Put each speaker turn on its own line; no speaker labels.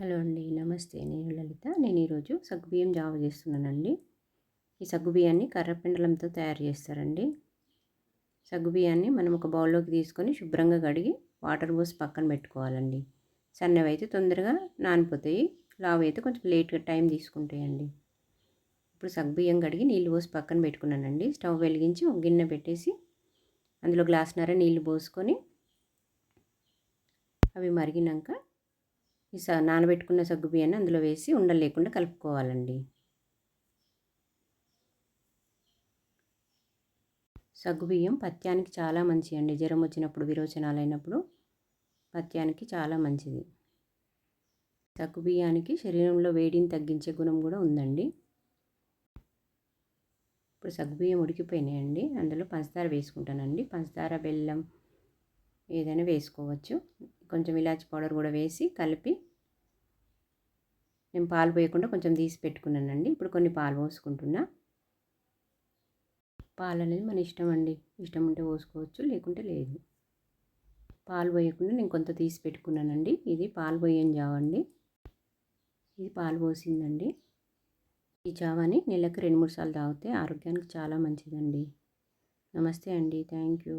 Hello అండి నమస్తే. నేను లలిత. నేను ఈరోజు సగ్గుబియ్యం జావ చేస్తున్నానండి. ఈ సగ్గుబియ్యాన్ని కర్రపిండలంతో తయారు చేస్తారండి. సగ్గుబియ్యాన్ని మనం ఒక బౌల్లోకి తీసుకొని శుభ్రంగా కడిగి వాటర్ పోసి పక్కన పెట్టుకోవాలండి. సన్నవి అయితే తొందరగా నానిపోతాయి. లావు అయితే కొంచెం లేట్గా టైం తీసుకుంటాయండి. ఇప్పుడు సగ్గుబియ్యం కడిగి నీళ్ళు పోసి పక్కన పెట్టుకున్నానండి. స్టవ్ వెలిగించి ఒక గిన్నె పెట్టేసి అందులో గ్లాస్నర నీళ్ళు పోసుకొని అవి మరిగినాక ఈ స నానబెట్టుకున్న సగ్గు బియ్యాన్ని అందులో వేసి ఉండలు లేకుండా కలుపుకోవాలండి. సగ్గుబియ్యం పత్యానికి చాలా మంచి అండి జ్వరం వచ్చినప్పుడు విరోచనాలు అయినప్పుడు పత్యానికి చాలా మంచిది. సగ్గుబియ్యానికి శరీరంలో వేడిని తగ్గించే గుణం కూడా ఉందండి. ఇప్పుడు సగ్గుబియ్యం ఉడికిపోయినాయండి. అందులో పంచదార వేసుకుంటానండి. పంచదార బెల్లం ఏదైనా వేసుకోవచ్చు. కొంచెం ఇలాచి పౌడర్ కూడా వేసి కలిపి నేను పాలు పోయకుండా కొంచెం తీసి పెట్టుకున్నానండి. ఇప్పుడు కొన్ని పాలు పోసుకుంటున్నా. పాలు అనేది మన ఇష్టం అండి. ఇష్టం ఉంటే పోసుకోవచ్చు లేకుంటే లేదు. పాలు పోయకుండా నేను కొంత తీసి పెట్టుకున్నానండి. ఇది పాలు పోయని జావండి ఇది పాలు పోసిందండి. ఈ జావాని నెలకు రెండు మూడు సార్లు తాగితే ఆరోగ్యానికి చాలా మంచిదండి. నమస్తే అండి. Thank you.